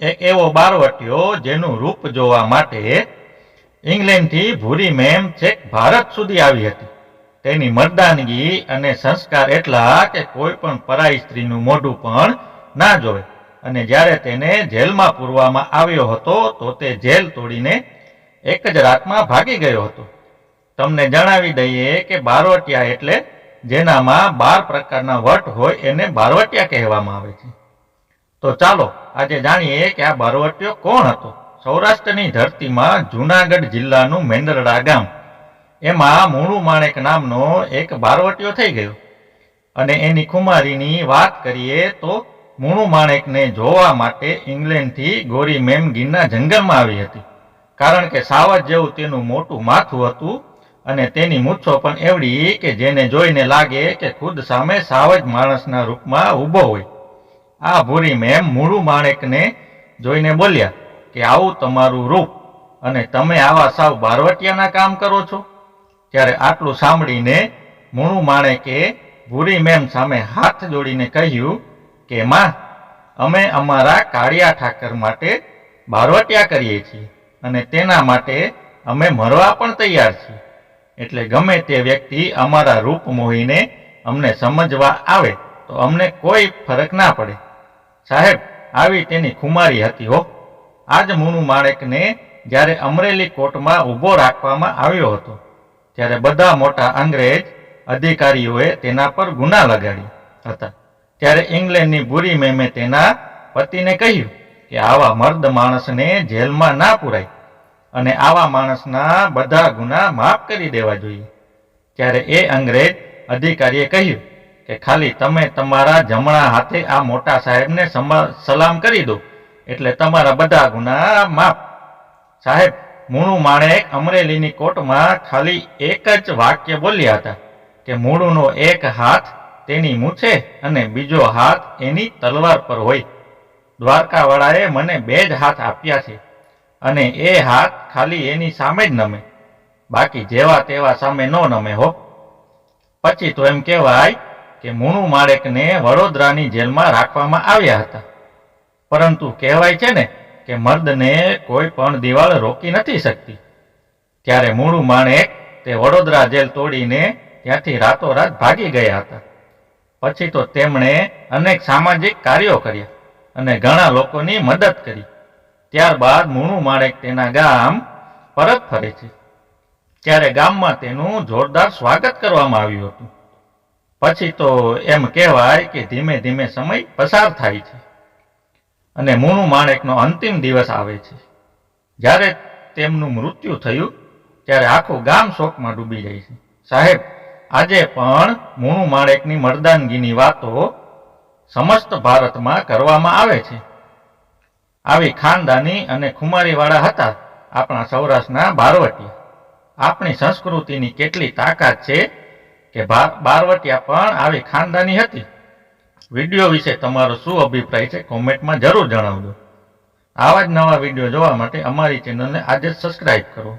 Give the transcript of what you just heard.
એક એવો બારવટીયો જેનું રૂપ જોવા માટે ઇંગ્લેન્ડથી ભૂરી મેમ છેક ભારત સુધી આવી હતી. તેની મર્દાનગી અને સંસ્કાર એટલા કે કોઈ પણ પરાઈ સ્ત્રીનું મોઢું પણ ના જોવે. અને જ્યારે તેને જેલમાં પૂરવામાં આવ્યો હતો, તો તે જેલ તોડીને એક જ રાતમાં ભાગી ગયો હતો. તમને જણાવી દઈએ કે બારવટિયા એટલે જેનામાં બાર પ્રકારના વટ હોય એને બારવટિયા કહેવામાં આવે છે. તો ચાલો, આજે જાણીએ કે આ બારવટીયો કોણ હતો? સૌરાષ્ટ્રની ધરતીમાં જૂનાગઢ જિલ્લાનું મેંદરડા ગામ. એમાં મૂળું માણેક નામનો એક બારવટીયો થઈ ગયો. અને એની કુમારીની વાત કરીએ તો મૂળું માણેકને જોવા માટે ઇંગ્લેન્ડથી ગોરી મેમ ગીરના જંગલમાં આવી હતી. કારણ કે સાવજ જેવું તેનું મોટું માથું હતું અને તેની મૂછો પણ એવડી કે જેને જોઈને લાગે કે ખુદ સામે સાવજ માણસના રૂપમાં ઊભો હોય. આ ભૂરી મેમ મૂળું માણેકને જોઈને બોલ્યા કે આવું તમારું રૂપ અને તમે આવા સાવ બારવટિયાના કામ કરો છો? ત્યારે આટલું સાંભળીને મૂળું માણેકે ભૂરી મેમ સામે હાથ જોડીને કહ્યું કે, માં, અમે અમારા કાળિયા ઠાકર માટે બારવટિયા કરીએ છીએ અને તેના માટે અમે મરવા પણ તૈયાર છીએ. એટલે ગમે તે વ્યક્તિ અમારા રૂપ મોહીને અમને સમજવા આવે તો અમને કોઈ ફરક ના પડે. સાહેબ, આવી તેની ખુમારી હતી હો. આજ મુનુ માણેકને જ્યારે અમરેલી કોર્ટમાં ઊભો રાખવામાં આવ્યો હતો, ત્યારે બધા મોટા અંગ્રેજ અધિકારીઓએ તેના પર ગુના લગાડ્યા હતા. ત્યારે ઇંગ્લેન્ડની બુરી મેમે તેના પતિને કહ્યું કે આવા મર્દ માણસને જેલમાં ના પુરાય અને આવા માણસના બધા ગુના માફ કરી દેવા જોઈએ. ત્યારે એ અંગ્રેજ અધિકારીએ કહ્યું કે ખાલી તમે તમારા જમણા હાથે આ મોટા સાહેબને સલામ કરી દો. એટલે તમારા બધા ગુના માફ. સાહેબ મૂળું માણેક અમરેલીની કોર્ટમાં ખાલી એક જ વાક્ય બોલ્યા હતા કે મૂળુનો એક હાથ તેની મૂછે અને બીજો હાથ એની તલવાર પર હોય. દ્વારકાવાળાએ મને બે જ હાથ આપ્યા છે અને એ હાથ ખાલી એની સામે જ નમે. બાકી જેવા તેવા સામે ન નમે હો. પછી તો એમ કહેવાય કે મૂણું માળેકને વડોદરાની જેલમાં રાખવામાં આવ્યા હતા. પરંતુ કહેવાય છે ને કે મર્દને કોઈ પણ દિવાળ રોકી નથી શકતી. ત્યારે મૂળું માણેક તે વડોદરા જેલ તોડીને ત્યાંથી રાતોરાત ભાગી ગયા હતા. પછી તો તેમણે અનેક સામાજિક કાર્યો કર્યા અને ઘણા લોકોની મદદ કરી. ત્યારબાદ મુણુ માણેક તેના ગામ પરત ફરે છે. ત્યારે ગામમાં તેનું જોરદાર સ્વાગત કરવામાં આવ્યું હતું. પછી તો એમ કહેવાય કે ધીમે ધીમે સમય પસાર થાય છે અને મૂણું માણેકનો અંતિમ દિવસ આવે છે. જ્યારે તેમનું મૃત્યુ થયું, ત્યારે આખું ગામ શોકમાં ડૂબી જાય છે. સાહેબ, આજે પણ મૂણું માણેકની મરદાનગીની વાતો સમસ્ત ભારતમાં કરવામાં આવે છે. આવી ખાનદાની અને ખુમારીવાળા હતા આપણા સૌરાષ્ટ્રના બારવટી. આપણી સંસ્કૃતિની કેટલી તાકાત છે કે બારવટિયા પણ આવી ખાનદાની હતી. વીડિયો વિશે તમારો શું અભિપ્રાય છે કોમેન્ટમાં જરૂર જણાવજો. આવા જ નવા વીડિયો જોવા માટે અમારી ચેનલને આજે જ સબસ્ક્રાઈબ કરો.